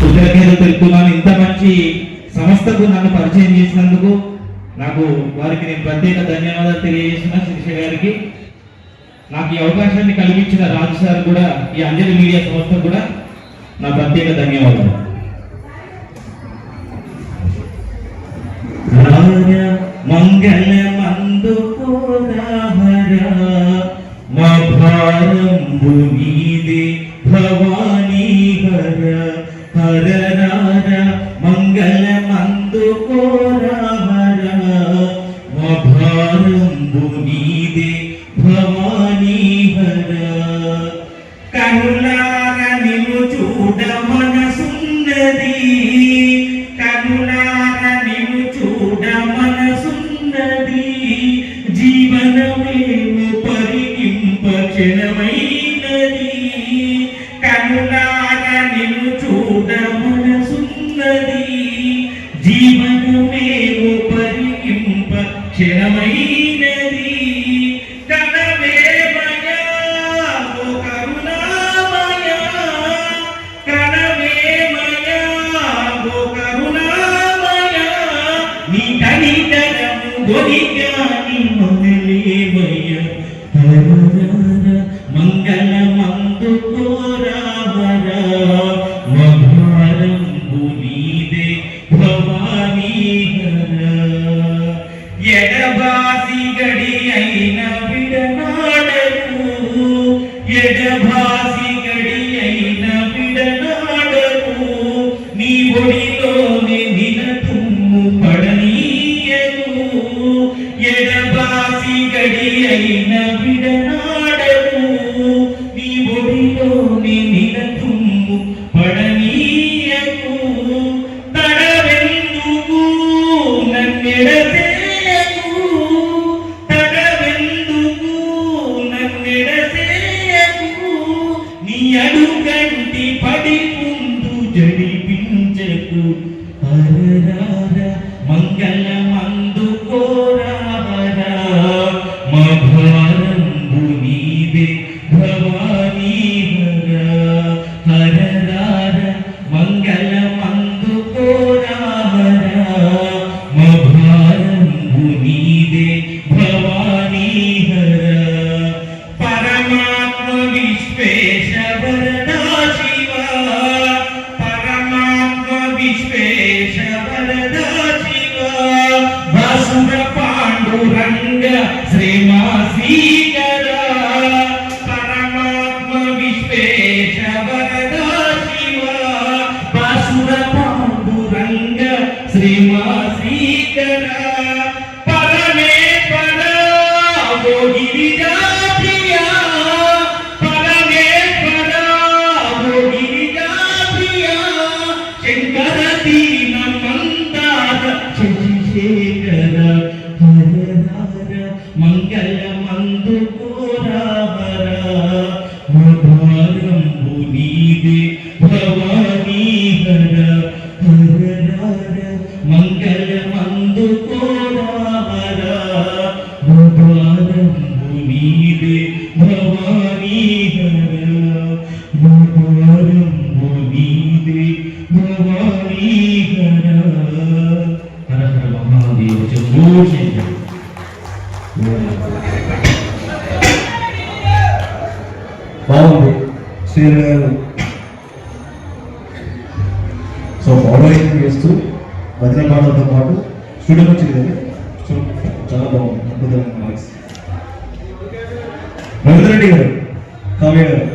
కృతజ్ఞతలు తెలుపుతున్నాను. ఇంత మంచి సంస్థకు నన్ను పరిచయం చేసినందుకు నాకు వారికి నేను ప్రత్యేక ధన్యవాదాలు తెలియజేసిన శిరీష గారికి. నాకు ఈ అవకాశాన్ని కల్పించిన రాజు సార్ కూడా ఈ అంజలి మీడియా సంస్థ కూడా నా ప్రత్యేక ధన్యవాదాలు. మంగళ మందు మా భారంబు నీదే భవానీ హర హర రార మంగళ మందు హర మా భారంబు నీదే நீ தனி தரம் ஒலிகானி முதலே வைய மங்கள மந்து கோராவரா மகாரம் புனிதே பவானி எடபாசிகடி ஐ adukan ti padi untuk jadi Panduranga శ్రీమాసీకర పరమాత్మ విశ్వేశవరదా శివ వసుర పాండురంగ శ్రీమాసీకర పరమేశ్వర ఓ గిరిజాప్రియా ఓ గిరిజాప్రియా శంకర దీన శ్రీధర్ గారు సో ఫాలోయింగ్ చేస్తూ భజన పాటలతో పాటు స్టూడియో వచ్చింది కదా చాలా బాగుంది అద్భుతమైన వాయిస్ రవీంద్ర రెడ్డి గారు కావ్య గారు.